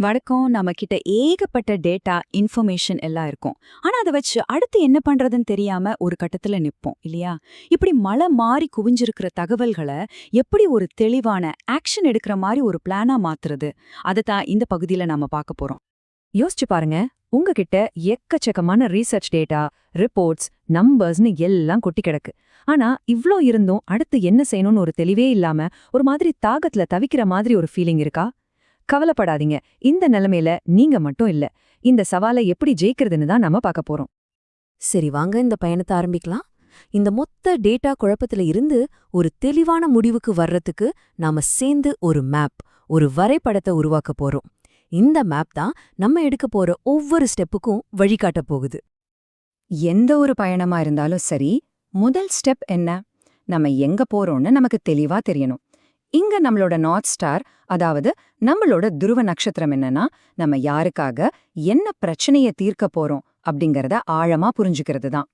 வடக்கம் நம்ம கிட்ட ஏகப்பட்ட டேட்டா இன்ஃபர்மேஷன் எல்லாம் இருக்கும். ஆனா அதை வச்சு அடுத்து என்ன பண்றதுன்னு தெரியாம ஒரு கட்டத்துல நிப்போம் இல்லையா? இப்படி மழை மாறி குவிஞ்சிருக்கிற தகவல்களை எப்படி ஒரு தெளிவான ஆக்ஷன் எடுக்கிற மாதிரி ஒரு பிளானா மாத்துறது? அதை தான் இந்த பகுதியில நாம பார்க்க போறோம். யோசிச்சு பாருங்க உங்ககிட்ட எக்கச்சக்கமான ரீசர்ச் டேட்டா ரிப்போர்ட்ஸ் நம்பர்ஸ்னு எல்லாம் கொட்டி கிடக்கு. ஆனா இவ்ளோ இருந்தும் அடுத்து என்ன செய்யணும்னு ஒரு தெளிவே இல்லாம ஒரு மாதிரி தாகத்துல தவிக்கிற மாதிரி ஒரு ஃபீலிங் இருக்கா? கவலைப்படாதீங்க. இந்த நிலைமையில நீங்க மட்டும் இல்ல. இந்த சவாலை எப்படி ஜெயிக்கிறதுன்னு தான் நம்ம பார்க்க போறோம். சரி வாங்க இந்த பயணத்தை ஆரம்பிக்கலாம். இந்த மொத்த டேட்டா குழப்பத்துல இருந்து ஒரு தெளிவான முடிவுக்கு வர்றதுக்கு நாம சேர்ந்து ஒரு மேப் ஒரு வரைபடத்தை உருவாக்க போறோம். இந்த மேப் தான் நம்ம எடுக்க போற ஒவ்வொரு ஸ்டெப்புக்கும் வழிகாட்ட போகுது. எந்த ஒரு பயணமா இருந்தாலும் சரி முதல் ஸ்டெப் என்ன? நம்ம எங்க போறோம்னு நமக்கு தெளிவா தெரியணும். இங்க நம்மளோட நார்த் ஸ்டார் அதாவது நம்மளோட துருவ நட்சத்திரம் என்னன்னா நம்ம யாருக்காக என்ன பிரச்சனைய தீர்க்க போறோம் அப்படிங்கறத ஆழமா புரிஞ்சுக்கிறது தான்.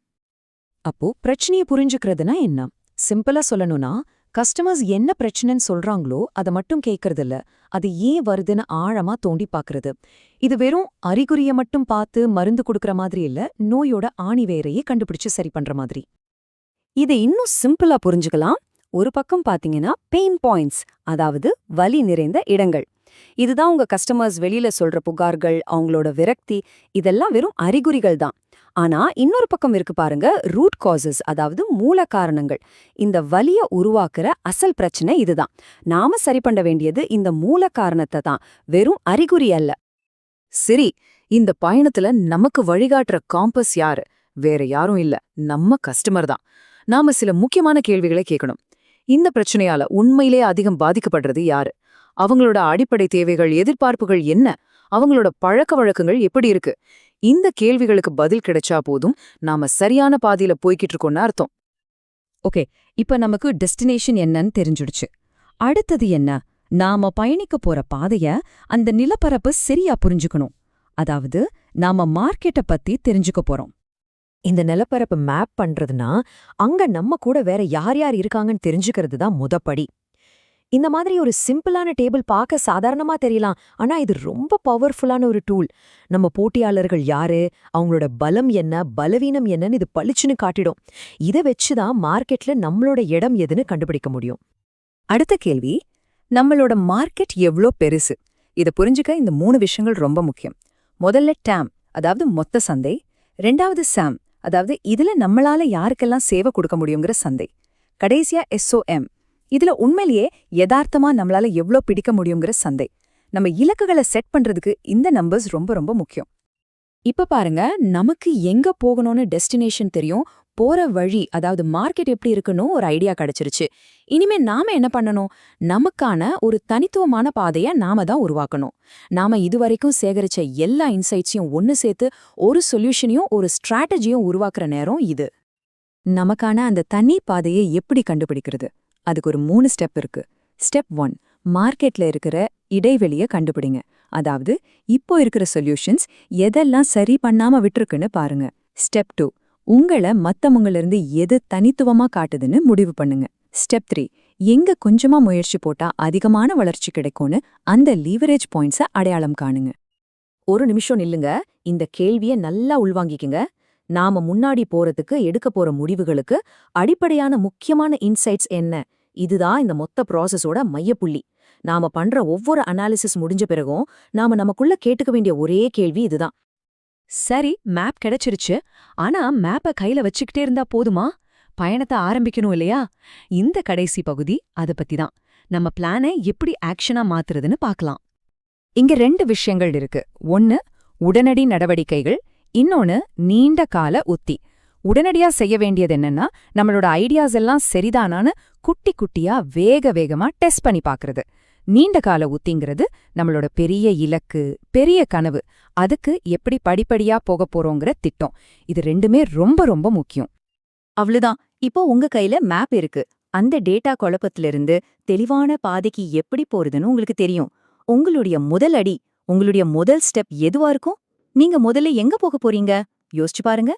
அப்போ பிரச்சனைய புரிஞ்சுக்கிறதுனா என்ன? சிம்பிளா சொல்லணும்னா கஸ்டமர்ஸ் என்ன பிரச்சனைன்னு சொல்றாங்களோ அதை மட்டும் கேட்கறதில்ல அது ஏன் வருதுன்னு ஆழமா தோண்டி பாக்குறது. இது வெறும் அறிகுறிய மட்டும் பார்த்து மருந்து கொடுக்கற மாதிரி இல்ல நோயோட ஆணி வேறையே கண்டுபிடிச்சு சரி பண்ற மாதிரி. இதை இன்னும் சிம்பிளா புரிஞ்சுக்கலாம். ஒரு பக்கம் பாத்தீங்கன்னா பெயின் பாயிண்ட்ஸ் அதாவது வலி நிறைந்த இடங்கள். இதுதான் உங்க கஸ்டமர்ஸ் வெளியில சொல்ற புகார்கள் அவங்களோட விரக்தி இதெல்லாம் வெறும் அறிகுறிகள் தான். ஆனா இன்னொரு பக்கம் இருக்கு பாருங்க ரூட் காசஸ் அதாவது மூல காரணங்கள். இந்த வலிய உருவாக்குற அசல் பிரச்சனை இதுதான். நாம சரி பண்ண வேண்டியது இந்த மூல காரணத்தை தான் வெறும் அறிகுறி அல்ல. சரி இந்த பயணத்துல நமக்கு வழிகாட்டுற காம்பஸ் யாரு? வேற யாரும் இல்ல நம்ம கஸ்டமர் தான். நாம சில முக்கியமான கேள்விகளை கேட்கணும் இந்த பிரச்சனையால உண்மையிலே அதிகம் பாதிக்கப்படுறது யாரு? அவங்களோட அடிப்படை தேவைகள் எதிர்பார்ப்புகள் என்ன? அவங்களோட பழக்க வழக்கங்கள் எப்படி இருக்கு? இந்த கேள்விகளுக்கு பதில் கிடைச்சா போதும் நாம சரியான பாதையில போய்கிட்டு இருக்கோம்னு அர்த்தம். ஓகே இப்ப நமக்கு டெஸ்டினேஷன் என்னன்னு தெரிஞ்சுடுச்சு. அடுத்தது என்ன? நாம பயணிக்க போற பாதைய அந்த நிலப்பரப்பு சரியா புரிஞ்சுக்கணும். அதாவது நாம மார்க்கெட்ட பத்தி தெரிஞ்சுக்க போறோம். இந்த நிலப்பரப்பு மேப் பண்றதுனா அங்க நம்ம கூட வேற யார் யார் இருக்காங்கன்னு தெரிஞ்சுக்கிறது தான் முதப்படி இந்த மாதிரி ஒரு சிம்பிளான டேபிள் பார்க்க சாதாரணமா தெரியலாம் ஆனா இது ரொம்ப பவர்ஃபுல்லான ஒரு டூல் நம்ம போட்டியாளர்கள் யாரு அவங்களோட பலம் என்ன பலவீனம் என்னன்னு இது பளிச்சுன்னு காட்டிடும். இதை வச்சுதான் மார்க்கெட்ல நம்மளோட இடம் எதுன்னு கண்டுபிடிக்க முடியும். அடுத்த கேள்வி நம்மளோட மார்க்கெட் எவ்ளோ பெருசு? இத புரிஞ்சுக்க இந்த மூணு விஷயங்கள் ரொம்ப முக்கியம். முதல்ல டேம் அதாவது மொத்த சந்தை. ரெண்டாவது சாம் அதாவது இதுல நம்மளால யாருக்கெல்லாம் சேவை கொடுக்க முடியுங்கிற சந்தை. கடைசியா எஸ்ஓஎம் இதுல உண்மையிலேயே யதார்த்தமா நம்மளால எவ்ளோ பிடிக்க முடியுங்கிற சந்தை. நம்ம இலக்குகளை செட் பண்றதுக்கு இந்த நம்பர்ஸ் ரொம்ப ரொம்ப முக்கியம். இப்ப பாருங்க நமக்கு எங்க போகணும்னு டெஸ்டினேஷன் தெரியும் போற வழி அதாவது மார்க்கெட் எப்படி இருக்குன்னு ஒரு ஐடியா கிடைச்சிருச்சு. இனிமே நாம என்ன பண்ணணும்? நமக்கான ஒரு தனித்துவமான பாதைய நாம தான் உருவாக்கணும். நாம இதுவரைக்கும் சேகரிச்ச எல்லா இன்சைட்ஸையும் ஒன்னு சேர்த்து ஒரு சொல்யூஷனையும் ஒரு ஸ்ட்ராட்டஜியும் உருவாக்குற நேரம் இது. நமக்கான அந்த தனி பாதையை எப்படி கண்டுபிடிக்கிறது? அதுக்கு ஒரு மூணு ஸ்டெப் இருக்கு. ஸ்டெப் ஒன் மார்க்கெட்ல இருக்கிற இடைவெளிய கண்டுபிடிங்க. அதாவது இப்போ இருக்கிற சொல்யூஷன்ஸ் எதெல்லாம் சரி பண்ணாம விட்டுருக்குன்னு பாருங்க. ஸ்டெப் டூ உங்கள மத்தவங்களிருந்து எது தனித்துவமா காட்டுதுன்னு முடிவு பண்ணுங்க. ஸ்டெப் த்ரீ எங்க கொஞ்சமா முயற்சி போட்டா அதிகமான வளர்ச்சி கிடைக்கும்னு அந்த லீவரேஜ் பாயிண்ட்ஸ அடையாளம் காணுங்க. ஒரு நிமிஷம் நில்லுங்க இந்த கேள்விய நல்லா உள்வாங்கிக்குங்க. நாம முன்னாடி போறதுக்கு எடுக்க போற முடிவுகளுக்கு அடிப்படையான முக்கியமான இன்சைட்ஸ் என்ன? இதுதான் இந்த மொத்த ப்ராசஸோட மையப்புள்ளி. நாம பண்ற ஒவ்வொரு அனாலிசிஸ் முடிஞ்ச பிறகும் நாம நமக்குள்ள கேட்டுக்க வேண்டிய ஒரே கேள்வி இதுதான். சரி மேப் கிடைச்சிருச்சு. ஆனா மேப்ப கையில வச்சுக்கிட்டே இருந்தா போதுமா? பயணத்தை ஆரம்பிக்கணும் இல்லையா? இந்த கடைசி பகுதி அத பத்தி தான் நம்ம பிளானை எப்படி ஆக்ஷனா மாத்துறதுன்னு பார்க்கலாம் இங்க ரெண்டு விஷயங்கள் இருக்கு. ஒன்னு உடனடி நடவடிக்கைகள். இன்னொன்னு நீண்ட கால உத்தி. உடனடியா செய்ய வேண்டியது என்னன்னா நம்மளோட ஐடியாஸ் எல்லாம் சரிதானான்னு குட்டி குட்டியா வேக வேகமா டெஸ்ட் பண்ணி பாக்குறது. நீண்ட கால உத்திங்கிறது நம்மளோட பெரிய இலக்கு பெரிய கனவு. அதுக்கு எப்படி படிப்படியா போக போறோங்கிற திட்டம். இது ரெண்டுமே ரொம்ப ரொம்ப முக்கியம். அவ்வளவுதான் இப்போ உங்க கையில மேப் இருக்கு. அந்த டேட்டா குழப்பத்திலிருந்து தெளிவான பாதைக்கு எப்படி போறதுன்னு உங்களுக்கு தெரியும். உங்களுடைய முதல் அடி உங்களுடைய முதல் ஸ்டெப் எதுவா இருக்கும்? நீங்க முதல்ல எங்க போக போறீங்க? யோசிச்சு பாருங்க.